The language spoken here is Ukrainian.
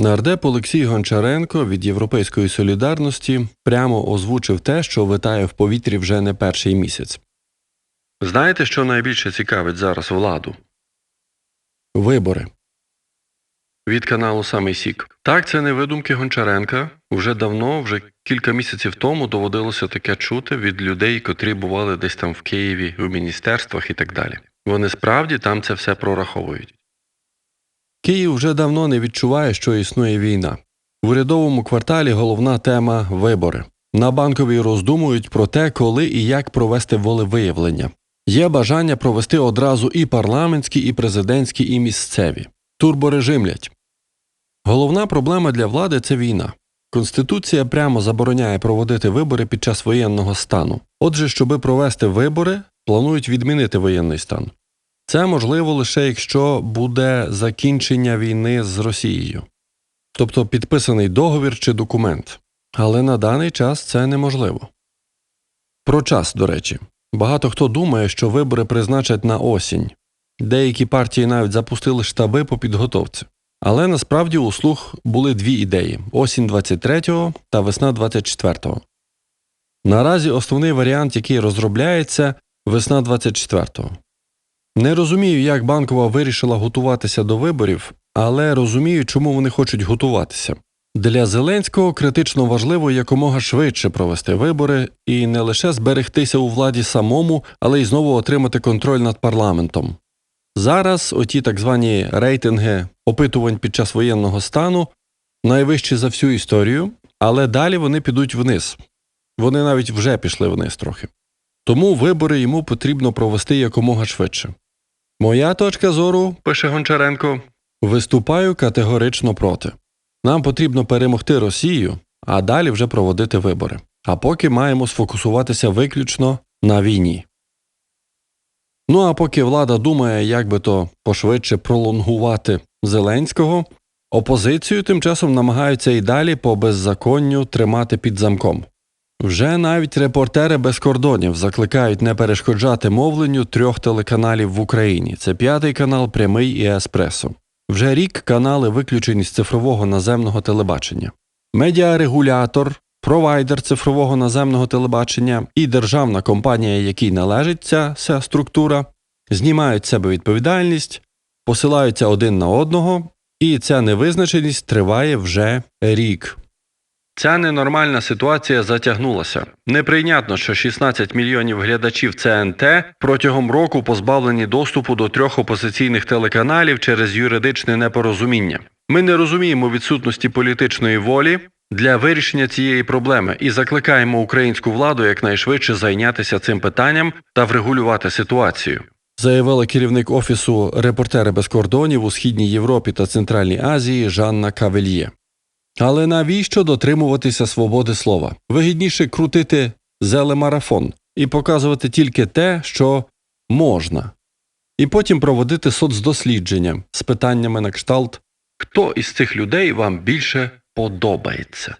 Нардеп Олексій Гончаренко від Європейської солідарності прямо озвучив те, що витає в повітрі вже не перший місяць. Знаєте, що найбільше цікавить зараз владу? Вибори. Від каналу Самий Сік. Так, це не видумки Гончаренка. Уже давно, вже кілька місяців тому доводилося таке чути від людей, котрі бували десь там в Києві, у міністерствах і так далі. Вони справді там це все прораховують. Київ вже давно не відчуває, що існує війна. В урядовому кварталі головна тема вибори. На банковій роздумують про те, коли і як провести волевиявлення. Є бажання провести одразу і парламентські, і президентські, і місцеві. Турборежимлять. Головна проблема для влади це війна. Конституція прямо забороняє проводити вибори під час воєнного стану. Отже, щоби провести вибори, планують відмінити воєнний стан. Це можливо лише якщо буде закінчення війни з Росією, тобто підписаний договір чи документ. Але на даний час це неможливо. Про час, до речі, багато хто думає, що вибори призначать на осінь. Деякі партії навіть запустили штаби по підготовці. Але насправді у слух були дві ідеї: осінь 23-го та весна 24-го. Наразі основний варіант, який розробляється, весна 24-го. Не розумію, як банкова вирішила готуватися до виборів, але розумію, чому вони хочуть готуватися. Для Зеленського критично важливо якомога швидше провести вибори і не лише зберегтися у владі самому, але й знову отримати контроль над парламентом. Зараз оті так звані рейтинги опитувань під час воєнного стану найвищі за всю історію, але далі вони підуть вниз. Вони навіть вже пішли вниз трохи. Тому вибори йому потрібно провести якомога швидше. Моя точка зору, пише Гончаренко, виступаю категорично проти. Нам потрібно перемогти Росію, а далі вже проводити вибори. А поки маємо сфокусуватися виключно на війні. Ну а поки влада думає, як би то пошвидше пролонгувати Зеленського, опозицію тим часом намагаються і далі по беззаконню тримати під замком. Вже навіть репортери без кордонів закликають не перешкоджати мовленню трьох телеканалів в Україні: це п'ятий канал, прямий і еспресо. Вже рік канали виключені з цифрового наземного телебачення. Медіарегулятор, провайдер цифрового наземного телебачення і державна компанія, якій належить ця вся структура, знімають себе відповідальність, посилаються один на одного, і ця невизначеність триває вже рік. Ця ненормальна ситуація затягнулася. Неприйнятно, що 16 мільйонів глядачів ЦНТ протягом року позбавлені доступу до трьох опозиційних телеканалів через юридичне непорозуміння. Ми не розуміємо відсутності політичної волі для вирішення цієї проблеми і закликаємо українську владу якнайшвидше зайнятися цим питанням та врегулювати ситуацію. Заявила керівник офісу Репортери без кордонів у східній Європі та Центральній Азії Жанна Кавельє. Але навіщо дотримуватися свободи слова? Вигідніше крутити зелемарафон і показувати тільки те, що можна, і потім проводити соцдослідження з питаннями на кшталт, хто із цих людей вам більше подобається.